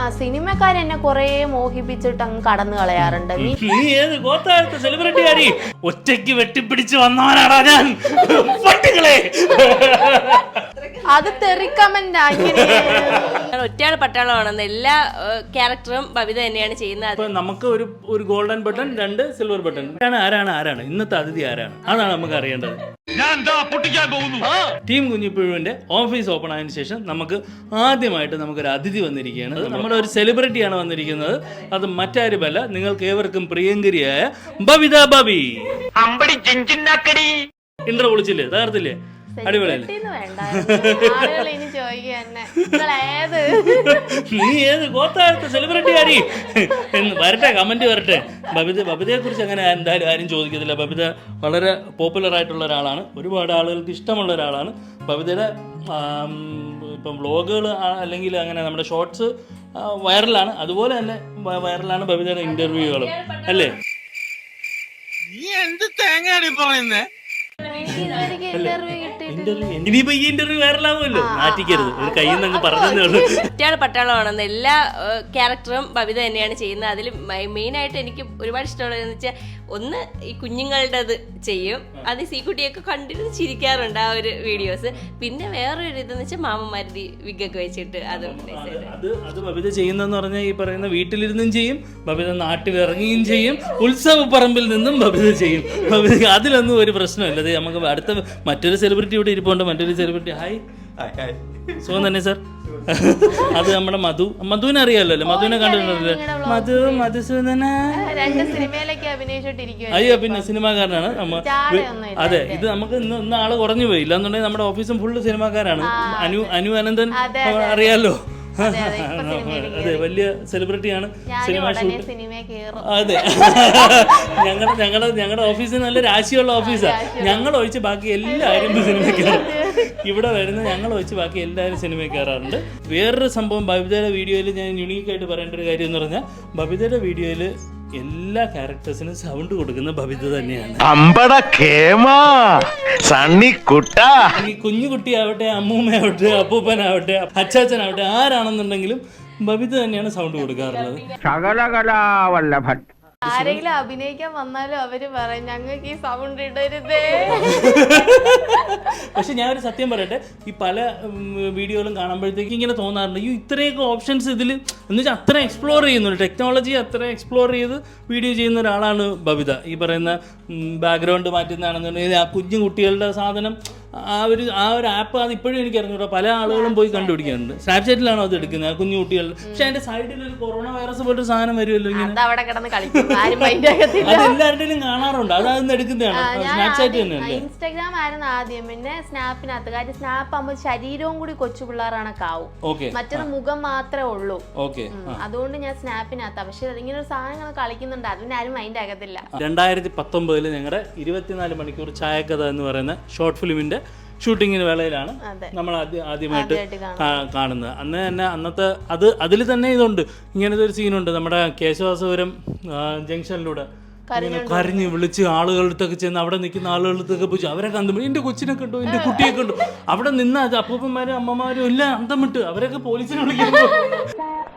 ആ സിനിമക്കാർ എന്നെ കൊറേ മോഹിപ്പിച്ചിട്ട് അങ്ങ് കടന്നു കളയാറുണ്ട്. നീ ഏത് ഗോത്താഴത്തെ സെലിബ്രിറ്റി ആരി ഒറ്റയ്ക്ക് വെട്ടിപ്പിടിച്ച് വന്നവനാടാ ഞാൻ. പട്ടികളെ അത് തെറിക്കമന്റാ ഇങ്ങനെ ഞങ്ങൾ ഒറ്റയാൾ പട്ടാളമാണെന്ന് എല്ലാ ക്യാരക്ടറും ബബിത തന്നെയാണ് ചെയ്യുന്നത്. നമുക്ക് ഒരു ഒരു ഗോൾഡൻ ബട്ടൺ രണ്ട് സിൽവർ ബട്ടൺ ആരാണ് ആരാണ് ആരാണ്? ഇന്നത്തെ അതിഥി ആരാണ്? അതാണ് നമുക്ക് അറിയേണ്ടത്. ടീം കുഞ്ഞിപ്പുഴുവിന്റെ ഓഫീസ് ഓപ്പൺ ആയതിനു ശേഷം നമുക്ക് ആദ്യമായിട്ട് നമുക്ക് ഒരു അതിഥി വന്നിരിക്കുകയാണ്. നമ്മുടെ ഒരു സെലിബ്രിറ്റിയാണ് വന്നിരിക്കുന്നത്. അത് മറ്റാരുമല്ല നിങ്ങൾക്ക് ഏവർക്കും പ്രിയങ്കരിയായ ബബിത ബബി ഇന്റർ വിളിച്ചില്ലേ? തകർത്തില്ലേ? നീ ഏത് ഗോത്താഴത്തെ സെലിബ്രിറ്റി ആരി എന്ന് വരട്ടെ കമന്റ് വരട്ടെ. ബബിത ബബിതയെ കുറിച്ച് അങ്ങനെ എന്തായാലും ആരും ചോദിക്കത്തില്ല. ബബിത വളരെ പോപ്പുലർ ആയിട്ടുള്ള ഒരാളാണ്. ഒരുപാട് ആളുകൾക്ക് ഇഷ്ടമുള്ള ഒരാളാണ്. ബബിതയുടെ ഇപ്പം വ്ളോഗുകൾ അല്ലെങ്കിൽ അങ്ങനെ നമ്മുടെ ഷോർട്സ് വൈറലാണ് അതുപോലെ തന്നെ വൈറലാണ് ബബിതയുടെ ഇന്റർവ്യൂകളും അല്ലേ? എന്ത് ഇന്റർവ്യൂ കിട്ടി ഇന്റർവ്യൂ ഇനിയിപ്പോ ഈ ഇന്റർവ്യൂ വൈറലാവുമല്ലോ. നാറ്റിക്കരുത്. ഒരു കയ്യിൽ നിന്ന് അങ്ങ് പറഞ്ഞതേ ഉള്ളൂ. ഒറ്റയാൾ പട്ടാളമാണെന്ന്. എല്ലാ ക്യാരക്ടറും ബബിത തന്നെയാണ് ചെയ്യുന്നത്. അതിൽ മെയിൻ ആയിട്ട് എനിക്ക് ഒരുപാട് ഇഷ്ടമുള്ളതെന്ന് വെച്ചാൽ ഒന്ന് ഈ കുഞ്ഞുങ്ങളുടേത് ചെയ്യും. അത് സീക്കുട്ടിയൊക്കെ കണ്ടിരുന്ന് ചിരിക്കാറുണ്ട് ആ ഒരു വീഡിയോസ്. പിന്നെ വേറൊരു ഇതെന്ന് വെച്ചാൽ മാമന്മാരുടെ വിഗൊക്കെ വെച്ചിട്ട് അതും. അത് അത് ബബിത ചെയ്യുന്നതെന്ന് പറഞ്ഞാൽ ഈ പറയുന്ന വീട്ടിലിരുന്നും ചെയ്യും. ബബിത നാട്ടിൽ ഇറങ്ങുകയും ചെയ്യും. ഉത്സവ പറമ്പിൽ നിന്നും ബബിത ചെയ്യും. ബബിത അതിലൊന്നും ഒരു പ്രശ്നമില്ല. നമുക്ക് അടുത്ത മറ്റൊരു സെലിബ്രിറ്റി ഇവിടെ ഇരിപ്പുണ്ട്. മറ്റൊരു സെലിബ്രിറ്റി ഹായ് സുഖം തന്നെ സാർ അത് നമ്മുടെ മധു. മധുവിനെ അറിയാലോ അല്ലേ? മധുവിനെ കണ്ടിട്ടുണ്ടല്ലോ? മധു മധുസൂദന രണ്ട് സിനിമയിലൊക്കെ അഭിനയിച്ചോണ്ടിരിക്കുക അയ്യോ പിന്നെ സിനിമാക്കാരനാണ്. നമ്മ- അതെ ഇത് നമുക്ക് ഇന്ന് ഇന്ന് ആൾ കുറഞ്ഞു പോയി. ഇല്ലാന്നുണ്ടെങ്കിൽ നമ്മുടെ ഓഫീസും ഫുള്ള് സിനിമാക്കാരാണ്. അനു അനു അനന്തൻ അറിയാലോ? അതെ, വലിയ സെലിബ്രിറ്റിയാണ് സിനിമ അതെ. ഞങ്ങളുടെ ഞങ്ങളുടെ ഞങ്ങളുടെ ഓഫീസിൽ നല്ല രാശിയുള്ള ഓഫീസാണ് ഞങ്ങൾ ഒഴിച്ച് ബാക്കി എല്ലാവരും സിനിമ കയറും ഇവിടെ വരുന്ന ഞങ്ങൾ ഒഴിച്ച് ബാക്കി എല്ലാവരും സിനിമ കയറാറുണ്ട് വേറൊരു സംഭവം ബബിതയുടെ വീഡിയോയിൽ ഞാൻ യുണീക്കായിട്ട് പറയേണ്ട ഒരു കാര്യം എന്ന് പറഞ്ഞാൽ ബബിതയുടെ വീഡിയോയിൽ എല്ലാ ക്യാരക്ടേഴ്സിനും സൗണ്ട് കൊടുക്കുന്ന ഭവിത തന്നെയാണ്. അമ്പട സണ്ണി കുട്ട. ഈ കുഞ്ഞുകുട്ടിയാവട്ടെ അമ്മൂമ്മയാവട്ടെ അപ്പൂപ്പനാവട്ടെ അച്ചാച്ചനാവട്ടെ ആരാണെന്നുണ്ടെങ്കിലും ഭവിത തന്നെയാണ് സൗണ്ട് കൊടുക്കാറുള്ളത്. സകലകലാവല്ലഭൻ ആരെങ്കിലും അഭിനയിക്കാൻ വന്നാലും അവർ പറയും ഞങ്ങൾക്ക് ഈ സൗണ്ട് ഇടരുതേ. പക്ഷെ ഞാൻ ഒരു സത്യം പറയട്ടെ ഈ പല വീഡിയോകളും കാണുമ്പോഴത്തേക്ക് ഇങ്ങനെ തോന്നാറുണ്ട്. ഈ ഇത്രയൊക്കെ ഓപ്ഷൻസ് ഇതിൽ എന്ന് വെച്ചാൽ അത്ര എക്സ്പ്ലോർ ചെയ്യുന്നുണ്ട്. ടെക്നോളജി അത്ര എക്സ്പ്ലോർ ചെയ്ത് വീഡിയോ ചെയ്യുന്ന ഒരാളാണ് ബബിത. ഈ പറയുന്ന ബാക്ക്ഗ്രൗണ്ട് മാറ്റുന്നതാണെന്നുണ്ടെങ്കിൽ ആ കുഞ്ഞു കുട്ടികളുടെ സാധനം ആ ഒരു ആ ഒരു ആപ്പ് അത് ഇപ്പോഴും എനിക്ക് അറിഞ്ഞൂടാ. പല ആളുകളും പോയി കണ്ടുപിടിക്കുന്നുണ്ട് സ്നാപ്ചാറ്റിലാണോ അത് എടുക്കുന്നത്? കുഞ്ഞു കുട്ടികൾ പക്ഷെ അതിന്റെ സൈഡിൽ ഒരു കൊറോണ വൈറസ് പോലൊരു സാധനം വരുമല്ലോ ഇങ്ങനെ? അത് അത് എല്ലാവരുടെയും കാണാറുണ്ട്. അത് അതൊന്നും എടുക്കുന്നതാണ്. സ്നാപ്ചാറ്റ് തന്നെ തന്നെയല്ലേ? ഇൻസ്റ്റാഗ്രാം ആയിരുന്നു ആദ്യം. പിന്നെ സ്നാപ്പിനകത്ത് കാര്യം സ്നാപ്പ് ആകുമ്പോൾ ശരീരവും കൂടി കൊച്ചു പിള്ളേരാണക്കാവും ഓക്കെ. മറ്റൊരു മുഖം മാത്രമേ ഉള്ളൂ. അതുകൊണ്ട് ഞാൻ സ്നാപ്പിനകത്ത് പക്ഷെ ഇങ്ങനെ ഒരു സാധനങ്ങൾ കളിക്കുന്നുണ്ട്. അതിന് ആരും മൈൻഡ് ആകത്തില്ല രണ്ടായിരത്തി പത്തൊമ്പതിൽ ഞങ്ങളുടെ ഇരുപത്തിനാല് മണിക്കൂർ ചായക്കഥ എന്ന് പറയുന്ന ഷോർട്ട് ഫിലിമിന്റെ ഷൂട്ടിങ്ങിന് വേളയിലാണ് നമ്മൾ ആദ്യ ആദ്യമായിട്ട് കാണുന്നത്. അന്ന് തന്നെ അന്നത്തെ അത് അതിൽ തന്നെ ഇതുണ്ട്. ഇങ്ങനത്തെ ഒരു സീനുണ്ട് നമ്മുടെ കേശവാസപുരം ജംഗ്ഷനിലൂടെ. കരഞ്ഞ് വിളിച്ച് ആളുകളുടെ അടുത്തൊക്കെ ചെന്ന് അവിടെ നിൽക്കുന്ന ആളുകളുടെ അടുത്തൊക്കെ പോയി. അവരെ കണ്ടു. എന്റെ കൊച്ചിനെ കണ്ടു എന്റെ കുട്ടിയെ കണ്ടു. അവിടെ നിന്നാ അപ്പൂപ്പന്മാരും അമ്മമാരും എല്ലാം അന്തമിട്ട് അവരൊക്കെ പോലീസിനെ വിളിക്കുന്നു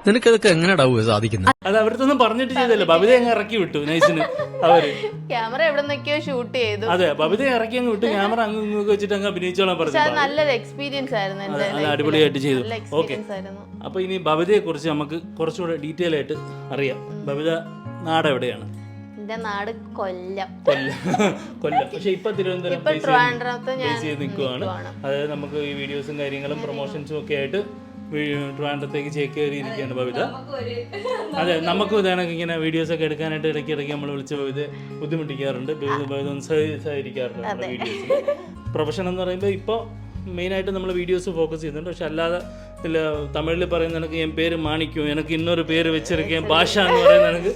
നിനക്കതൊക്കെ എങ്ങനെയാ സാധിക്കുന്നത് അത് അവരടുത്തൊന്നും പറഞ്ഞിട്ട് ചെയ്തല്ലോ. ബബിത അങ്ങ് ഇറക്കി വിട്ടു നൈസിന്. അവർ. ക്യാമറ എവിടെ നിന്നൊക്കെയോ ഷൂട്ട് ചെയ്തു. അതെ ബബിത ഇറക്കി അങ്ങ് വിട്ടു. ക്യാമറ അങ്ങ് വെച്ചിട്ട് അങ്ങ് അഭിനയിച്ചോളാൻ പറഞ്ഞു നല്ലൊരു എക്സ്പീരിയൻസ് ആയിരുന്നു എന്റെ അടിപൊളിയായിട്ട് ചെയ്തു. ഓക്കെ. എക്സ്പീരിയൻസ് ആയിരുന്നു. അപ്പൊ ഇനി ബബിതയെ കുറിച്ച് നമുക്ക് കുറച്ചുകൂടെ ഡീറ്റെയിൽ ആയിട്ട് അറിയാം. ബബിത നാട് എവിടെയാണ് എന്റെ നാട് കൊല്ലം. കൊല്ലം. കൊല്ലം. പക്ഷെ ഇപ്പൊ തിരുവനന്തപുരം ട്രിവാൻഡ്രത്ത് ഞാൻ നിൽക്കുവാണ്. അതായത് നമുക്ക് ഈ വീഡിയോസും കാര്യങ്ങളും പ്രൊമോഷൻസും ഒക്കെ ആയിട്ട് ട്രിവാൻഡ്രത്തേക്ക് ട്രിവാൻഡ്രത്തേക്ക് ചേക്കേറിയിരിക്കുകയാണ് ഭവിത അതെ നമുക്കും ഇതാണ് ഇങ്ങനെ വീഡിയോസ് ഒക്കെ എടുക്കാനായിട്ട് ഇടയ്ക്ക് ഇടയ്ക്ക് നമ്മൾ വിളിച്ച് ഭവിത ബുദ്ധിമുട്ടിക്കാറുണ്ട്. ഭവിത സഹകരിക്കാറുണ്ട് വീഡിയോസ് പ്രൊഫഷൻ എന്ന് പറയുമ്പോൾ ഇപ്പോൾ മെയിനായിട്ട് നമ്മൾ വീഡിയോസ് ഫോക്കസ് ചെയ്യുന്നുണ്ട്. പക്ഷെ അല്ലാതെ ഇല്ല തമിഴിൽ പറയുന്ന എനിക്ക് എൻ പേര് മാണിക്കും എനിക്ക് ഇന്നൊരു പേര് വെച്ചിരിക്കുകയും ഭാഷ എന്ന് പറയുന്ന എനിക്ക്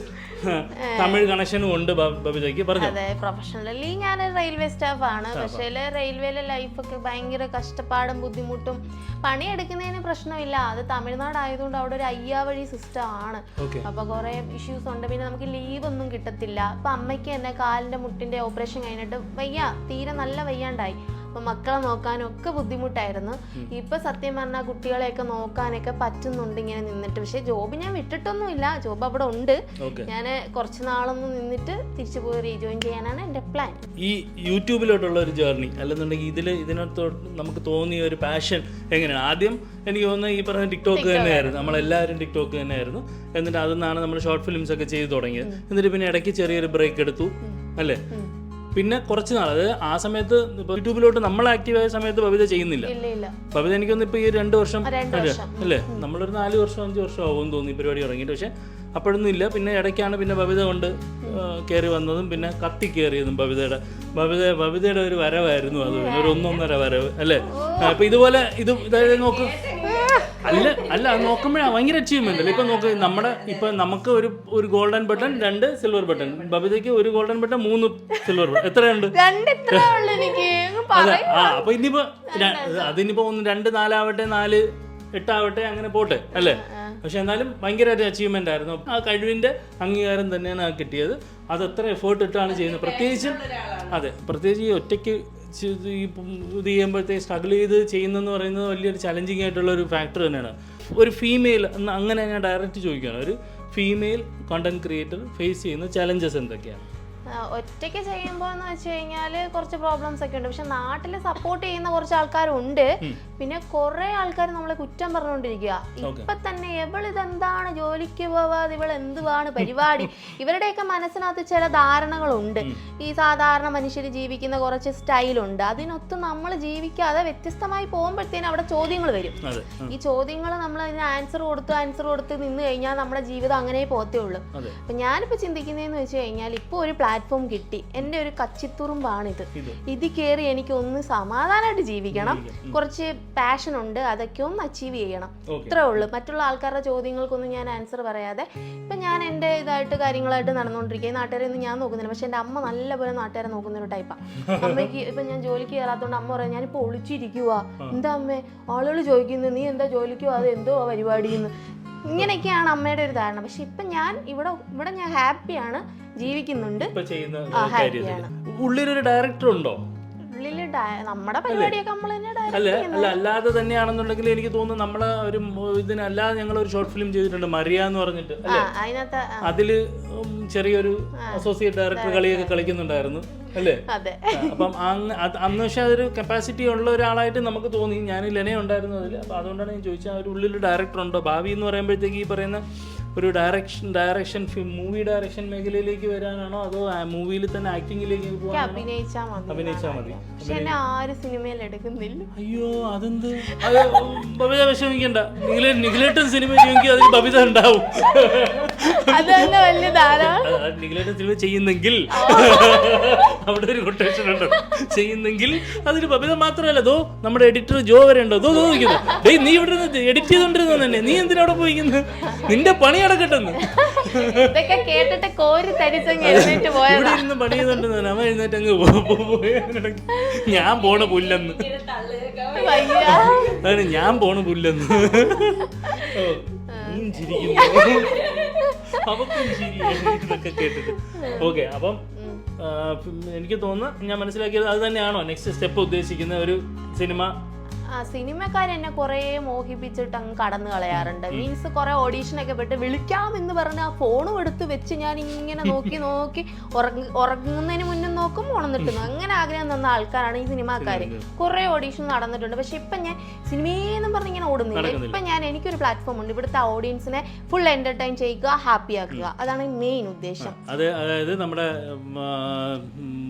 തമിഴ് കണക്ഷനും ഉണ്ട് ബബിതയ്ക്ക് പറഞ്ഞു? അതെ പ്രൊഫഷണലി ഞാൻ റെയിൽവേ സ്റ്റാഫ് ആണ്. പക്ഷേ റെയിൽവേയിലെ ലൈഫൊക്കെ ഭയങ്കര കഷ്ടപ്പാടും ബുദ്ധിമുട്ടും. പണിയെടുക്കുന്നതിന് പ്രശ്നമില്ല. അത് തമിഴ്നാട് ആയതുകൊണ്ട് അവിടെ ഒരു അയ്യാവഴി സിസ്റ്റം ആണ്. അപ്പൊ കുറെ ഇഷ്യൂസ് ഉണ്ട്. പിന്നെ നമുക്ക് ലീവ് ഒന്നും കിട്ടത്തില്ല. അപ്പൊ അമ്മയ്ക്ക് തന്നെ കാലിന്റെ മുട്ടിന്റെ ഓപ്പറേഷൻ കഴിഞ്ഞിട്ട് വയ്യ. തീരെ നല്ല വയ്യാണ്ടായി. അപ്പൊ മക്കളെ നോക്കാനൊക്കെ ബുദ്ധിമുട്ടായിരുന്നു. ഇപ്പൊ സത്യം പറഞ്ഞാൽ കുട്ടികളെയൊക്കെ നോക്കാനൊക്കെ പറ്റുന്നുണ്ട് ഇങ്ങനെ നിന്നിട്ട്. പക്ഷെ ജോബ് ഞാൻ വിട്ടിട്ടൊന്നുമില്ല. ജോബ് അവിടെ ഉണ്ട്. ഞാൻ കുറച്ച് നാളൊന്നും നിന്നിട്ട് തിരിച്ചു പോയി റീജോയിൻ ചെയ്യാനാണ് എന്റെ പ്ലാൻ. ഈ യൂട്യൂബിലോട്ടുള്ള ഒരു ജേർണി അല്ലെന്നുണ്ടെങ്കിൽ ഇതിൽ ഇതിനകത്ത് നമുക്ക് തോന്നിയ ഒരു പാഷൻ എങ്ങനെയാണ്? ആദ്യം എനിക്ക് തോന്നുന്നത് ഈ പറഞ്ഞ ടിക്ടോക്ക് തന്നെയായിരുന്നു നമ്മളെല്ലാവരും ടിക്ടോക്ക് തന്നെയായിരുന്നു എന്നിട്ട് അതിൽ നിന്നാണ് നമ്മൾ ഷോർട്ട് ഫിലിംസ് ഒക്കെ ചെയ്തു തുടങ്ങിയത്. എന്നിട്ട് പിന്നെ ഇടയ്ക്ക് ചെറിയൊരു ബ്രേക്ക് എടുത്തു. അല്ലേ? പിന്നെ കുറച്ച് നാൾ അതായത് ആ സമയത്ത് യൂട്യൂബിലോട്ട് നമ്മൾ ആക്റ്റീവ് ആയ സമയത്ത് ബബിത ചെയ്യുന്നില്ല. ബബിത എനിക്കൊന്ന് ഇപ്പൊ ഈ രണ്ട് വർഷം അല്ലേ? നമ്മളൊരു നാല് വർഷം അഞ്ച് വർഷം ആവും തോന്നി പരിപാടി തുടങ്ങിയിട്ട്. പക്ഷെ അപ്പോഴൊന്നും ഇല്ല. പിന്നെ ഇടയ്ക്കാണ് പിന്നെ ബബിത കൊണ്ട് കയറി വന്നതും പിന്നെ കത്തി കയറിയതും ബബിതയുടെ ബബിത ബബിതയുടെ ഒരു വരവായിരുന്നു അത്. ഒരു ഒന്നൊന്നര വരവ് അല്ലേ? അപ്പൊ ഇതുപോലെ ഇത് ഇതായത് നോക്ക്. അല്ല അല്ല അത് നോക്കുമ്പോഴാണ് ഭയങ്കര അച്ചീവ്മെന്റ് അല്ലേ? ഇപ്പൊ നോക്ക് നമ്മുടെ ഇപ്പൊ നമുക്ക് ഒരു ഒരു ഗോൾഡൻ ബട്ടൺ രണ്ട് സിൽവർ ബട്ടൺ ബബിതയ്ക്ക് ഒരു ഗോൾഡൻ ബട്ടൺ മൂന്ന് സിൽവർ ബട്ടൺ എത്രയുണ്ട് അതെ ആ അപ്പൊ ഇനിയിപ്പോ അതിനിപ്പോ ഒന്ന് രണ്ട് നാലാവട്ടെ നാല് എട്ടാവട്ടെ അങ്ങനെ പോട്ടെ അല്ലേ? പക്ഷെ എന്നാലും ഭയങ്കര ഒരു അച്ചീവ്മെന്റ് ആയിരുന്നു. ആ കഴിവിന്റെ അംഗീകാരം തന്നെയാണ് ആ കിട്ടിയത്. അത് എത്ര എഫേർട്ട് ഇട്ടാണ് ചെയ്യുന്നത്. പ്രത്യേകിച്ചും അതെ പ്രത്യേകിച്ച് ഈ ഒറ്റയ്ക്ക് ഈ ഇത് ചെയ്യുമ്പോഴത്തേക്ക് സ്ട്രഗിൾ ചെയ്ത് ചെയ്യുന്നതെന്ന് പറയുന്നത് വലിയൊരു ചലഞ്ചിങ് ആയിട്ടുള്ള ഒരു ഫാക്ടർ തന്നെയാണ്. ഒരു ഫീമെയിൽ അങ്ങനെ ഞാൻ ഡയറക്റ്റ് ചോദിക്കുകയാണ്. ഒരു ഫീമെയിൽ കണ്ടന്റ് ക്രിയേറ്റർ ഫേസ് ചെയ്യുന്ന ചലഞ്ചസ് എന്തൊക്കെയാണ്? ഒറ്റയ്ക്ക് ചെയ്യുമ്പോൾ എന്ന് വെച്ച് കഴിഞ്ഞാൽ കുറച്ച് പ്രോബ്ലംസ് ഒക്കെ ഉണ്ട്. പക്ഷെ നാട്ടിൽ സപ്പോർട്ട് ചെയ്യുന്ന കുറച്ച് ആൾക്കാരുണ്ട്. പിന്നെ കുറെ ആൾക്കാർ നമ്മളെ കുറ്റം പറഞ്ഞുകൊണ്ടിരിക്കുക. ഇപ്പൊ തന്നെ ഇവളിതെന്താണ് ജോലിക്ക് പോവാതെ ഇവൾ എന്തുവാണ് പരിപാടി? ഇവരുടെയൊക്കെ മനസ്സിനകത്ത് ചില ധാരണകളുണ്ട്. ഈ സാധാരണ മനുഷ്യർ ജീവിക്കുന്ന കുറച്ച് സ്റ്റൈലുണ്ട്. അതിനൊത്ത് നമ്മൾ ജീവിക്കാതെ വ്യത്യസ്തമായി പോകുമ്പോഴത്തേനും അവിടെ ചോദ്യങ്ങൾ വരും. ഈ ചോദ്യങ്ങൾ നമ്മൾ അതിന് ആൻസർ കൊടുത്ത് ആൻസർ കൊടുത്ത് നിന്ന് കഴിഞ്ഞാൽ നമ്മുടെ ജീവിതം അങ്ങനെ പോത്തേ ഉള്ളൂ അപ്പൊ ഞാനിപ്പോ ചിന്തിക്കുന്നതെന്ന് വെച്ച് കഴിഞ്ഞാൽ ഇപ്പോൾ ഒരു പ്ലാറ്റ്ഫോം കിട്ടി. എന്റെ ഒരു കച്ചിത്തുറുമ്പാണിത്. ഇത്. കയറി എനിക്ക് ഒന്ന് സമാധാനമായിട്ട് ജീവിക്കണം. കുറച്ച് പാഷൻ ഉണ്ട്. അതൊക്കെ ഒന്ന് അച്ചീവ് ചെയ്യണം. ഇത്രേ ഉള്ളൂ. മറ്റുള്ള ആൾക്കാരുടെ ചോദ്യങ്ങൾക്കൊന്നും ഞാൻ ആൻസർ പറയാതെ ഇപ്പൊ ഞാൻ എന്റെ ഇതായിട്ട് കാര്യങ്ങളായിട്ട് നടന്നുകൊണ്ടിരിക്കുക നാട്ടുകാരെ ഒന്നും ഞാൻ നോക്കുന്നില്ല. പക്ഷെ എന്റെ അമ്മ നല്ലപോലെ നാട്ടുകാരെ നോക്കുന്ന ഒരു ടൈപ്പാണ് അമ്മയ്ക്ക് ഇപ്പൊ ഞാൻ ജോലിക്ക് കയറാത്തതുകൊണ്ട് അമ്മ പറയാം ഞാനിപ്പോൾ ഒളിച്ചിരിക്കുക എന്താ അമ്മേ? ആളുകൾ ചോദിക്കുന്നു നീ എന്താ ജോലിക്കോ? അത് എന്തോ പരിപാടി എന്ന് ഇങ്ങനെയൊക്കെയാണ് അമ്മയുടെ ഒരു ധാരണ. പക്ഷെ ഇപ്പൊ ഞാൻ ഇവിടെ ഇവിടെ ഞാൻ ഹാപ്പിയാണ് ജീവിക്കുന്നുണ്ട്. ഉള്ളിലൊരു ഡയറക്ടർ ഉണ്ടോ ഉള്ളിൽ ഡയ- നമ്മുടെ പരിപാടിയൊക്കെ നമ്മൾ തന്നെ ഡയറക്റ്റ് അല്ല അല്ല അല്ലാതെ തന്നെയാണെന്നുണ്ടെങ്കിൽ എനിക്ക് തോന്നുന്നു നമ്മളെ ഒരു മ- ഇതിനല്ലാതെ ഞങ്ങൾ ഒരു ഷോർട്ട് ഫിലിം ചെയ്തിട്ടുണ്ട് മറിയ എന്ന് പറഞ്ഞിട്ട് ആ അല്ലേ? അതിനകത്ത് ആ, അതിൽ ഉം ചെറിയൊരു അസോസിയേറ്റ് ഡയറക്ടർ കളിയൊക്കെ കളിക്കുന്നുണ്ടായിരുന്നു അല്ലേ? അതെ. ആ, അപ്പം അന്ന് അത് അന്ന് പക്ഷെ അതൊരു കപ്പാസിറ്റി ഉള്ള ഒരാളായിട്ട് നമുക്ക് തോന്നി. ഞാൻ ലെനയുണ്ടായിരുന്നു അതിൽ അപ്പോൾ അതുകൊണ്ടാണ് ഞാൻ ചോദിച്ചത് ആ ഒരു ഉള്ളിൽ ഡയറക്ടർ ഉണ്ടോ? ഭാവി എന്ന് പറയുമ്പോഴത്തേക്ക് ഈ പറയുന്ന ഒരു ഡയറക്ഷൻ ഡയറക്ഷൻ മൂവി ഡയറക്ഷൻ മേഖലയിലേക്ക് വരാനാണോ? അതോ മൂവിയിൽ തന്നെ ആക്ടിങ്ങിലേക്ക് അഭിനയിച്ചാൽ മതി ആരും സിനിമയിൽ എടുക്കുന്നില്ല. അയ്യോ അതെന്ത്? അത് ബബിത വിഷമിക്കണ്ട. നിഖില നിഖിലേട്ടൻ സിനിമ ചെയ്യുമെങ്കിൽ അതിൽ ബബിത ഉണ്ടാവും. നിഖിലേട്ടൻ സിനിമ ചെയ്യുന്നെങ്കിൽ അവിടെ ഒരു കൊട്ടേഷൻ ഉണ്ട്. ചെയ്യുന്നെങ്കിൽ അതിന് ബബിത മാത്രമല്ല. അതോ നമ്മുടെ എഡിറ്റർ ജോ വരെ ഉണ്ടോ? അതോ ഡേയ് നീ ഇവിടെ എഡിറ്റ് ചെയ്തോണ്ടിരുന്ന തന്നെ നീ എന്തിനാ അവിടെ പോയിക്കുന്നത് നിന്റെ പണി അടക്കട്ടെന്ന് ഇതൊക്കെ കേട്ടിട്ട് കോരി തരിച്ചങ്ങ് എഴുന്നേറ്റ് പോയത്. ഇവിടെ ഇരുന്ന് പണി അവൻ എഴുന്നേറ്റ് അങ്ങ് പോ- പോ- പോയി. ഞാൻ പോണ പുല്ലെന്ന്. വയ്യ അതാണ് ഞാൻ പോണ പുല്ലെന്ന്. ഓ, നീയും ചിരിക്കുന്നു. അവക്കും ചിരിയാണ് ഇതൊക്കെ കേട്ടിട്ട്. ഓക്കെ അപ്പം ആ, എനിക്ക് തോന്നുന്നു ഞാൻ മനസ്സിലാക്കിയത് അത് തന്നെയാണോ? നെക്സ്റ്റ് സ്റ്റെപ്പ് ഉദ്ദേശിക്കുന്ന ഒരു സിനിമ ആ സിനിമക്കാർ എന്നെ കുറേ മോഹിപ്പിച്ചിട്ട് അങ്ങ് കടന്നു കളയാറുണ്ട്. മീൻസ് കുറെ ഓഡീഷൻ ഒക്കെ പെട്ട് വിളിക്കാം എന്ന് പറഞ്ഞ് ആ ഫോണും എടുത്ത് വെച്ച് ഞാൻ ഇങ്ങനെ നോക്കി നോക്കി ഉറങ്ങ ഉറങ്ങുന്നതിന് മുന്നേ നോക്കും ഉണർന്നിട്ട് അങ്ങനെ ആഗ്രഹം തന്ന ആൾക്കാരാണ് ഈ സിനിമാക്കാർ കുറെ ഓഡീഷൻ നടന്നിട്ടുണ്ട്. പക്ഷെ ഇപ്പൊ ഞാൻ സിനിമയെന്നും പറഞ്ഞ് ഇങ്ങനെ ഓടുന്നില്ല. ഇപ്പൊ ഞാൻ എനിക്കൊരു പ്ലാറ്റ്ഫോം ഉണ്ട്. ഇവിടുത്തെ ഓഡിയൻസിനെ ഫുൾ എന്റർടൈൻ ചെയ്യുക ഹാപ്പി ആക്കുക. അതാണ് മെയിൻ ഉദ്ദേശം. അത് അതായത് നമ്മുടെ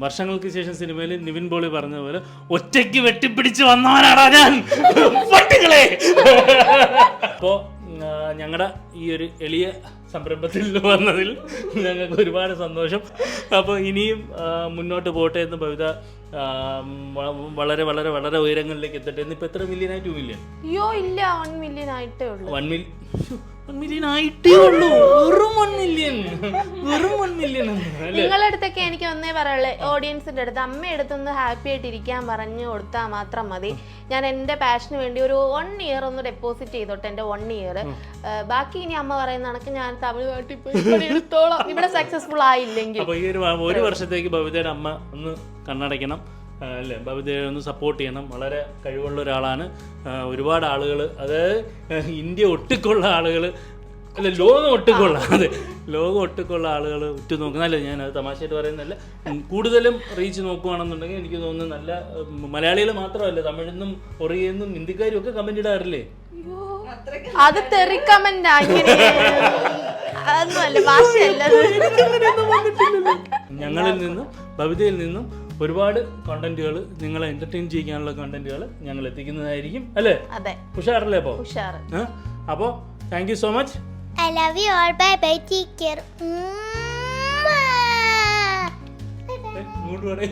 വർഷങ്ങൾക്ക് ശേഷം സിനിമയിൽ നിവിൻ പോളി പറഞ്ഞ പോലെ ഒറ്റയ്ക്ക് വെട്ടിപ്പിടിച്ച് വന്നവനാടാ ഞാൻ. പട്ടികളെ അപ്പോ ഞങ്ങളുടെ ഈ ഒരു എളിയ സംരംഭത്തിൽ വന്നതിൽ ഞങ്ങൾക്ക് ഒരുപാട് സന്തോഷം. അപ്പോൾ ഇനിയും മുന്നോട്ട് പോട്ടെ എന്ന് ഭവിത വളരെ വളരെ വളരെ ഉയരങ്ങളിലേക്ക് എത്തട്ടെ ഇന്ന് ഇപ്പൊ എത്ര മില്യൻ ആയി? ടു മില്യൺ അയ്യോ ഇല്ല വൺ മില്യൺ ആയിട്ടേ ഉള്ളൂ. വൺ മില്യൺ വൺ മില്യൺ ആയിട്ടേ ഉള്ളൂ. വെറും വൺ മില്യൺ വെറും വൺ മില്യൺ അല്ലേ? നിങ്ങളുടെ അടുത്തൊക്കെ എനിക്ക് ഒന്നേ പറയുള്ളൂ ഓഡിയൻസിന്റെ അടുത്ത് അമ്മ അടുത്തൊന്ന് ഹാപ്പി ആയിട്ട് ഇരിക്കാൻ പറഞ്ഞു കൊടുത്താൽ മാത്രം മതി. ഞാൻ എന്റെ പാഷന് വേണ്ടി ഒരു വൺ ഇയർ ഒന്ന് ഡെപ്പോസിറ്റ് ചെയ്തോട്ടെ എന്റെ വൺ ഇയർ ബാക്കി ഇനി അമ്മ പറയുന്ന കണക്ക് ഞാൻ തമിഴ്നാട്ടിൽ പോയി പണിയെടുത്തോളാം ഇവിടെ സക്സസ്ഫുൾ ആയില്ലെങ്കിൽ. ഒരു വർഷത്തേക്ക് ബബിതയുടെ അമ്മ ഒന്ന് കണ്ണടയ്ക്കണം. അല്ലേ? ബബിതയെ ഒന്ന് സപ്പോർട്ട് ചെയ്യണം. വളരെ കഴിവുള്ള ഒരാളാണ്. ഒരുപാട് ആളുകൾ അതായത് ഇന്ത്യ ഒട്ടുക്കുള്ള ആളുകൾ അല്ല ലോകം ഒട്ടുക്കുള്ള അതെ ലോകം ഒട്ടുക്കുള്ള ആളുകൾ ഉറ്റുനോക്കുന്നല്ല ഞാൻ അത് തമാശയായിട്ട് പറയുന്നതല്ല. കൂടുതലും റീച്ച് നോക്കുകയാണെന്നുണ്ടെങ്കിൽ എനിക്ക് തോന്നുന്നു നല്ല മലയാളികൾ മാത്രമല്ല തമിഴിൽ നിന്നും ഒറിയയിൽ നിന്നും ഹിന്ദിക്കാരും ഒക്കെ കമന്റ് ഇടാറില്ലേ? അത് അല്ല ഭാഷയല്ല. ഞങ്ങളിൽ നിന്നും ബബിതയിൽ നിന്നും ഒരുപാട് കണ്ടന്റുകൾ നിങ്ങളെ എന്റർടൈൻ ചെയ്യാനുള്ള കണ്ടന്റുകൾ ഞങ്ങൾ എത്തിക്കുന്നതായിരിക്കും അല്ലേ? അതെ. ഉഷാറല്ലേ അപ്പോൾ അപ്പോ അപ്പോൾ thank you so much I love you all bye bye take care. ഇങ്ങോട്ട് പറയേ.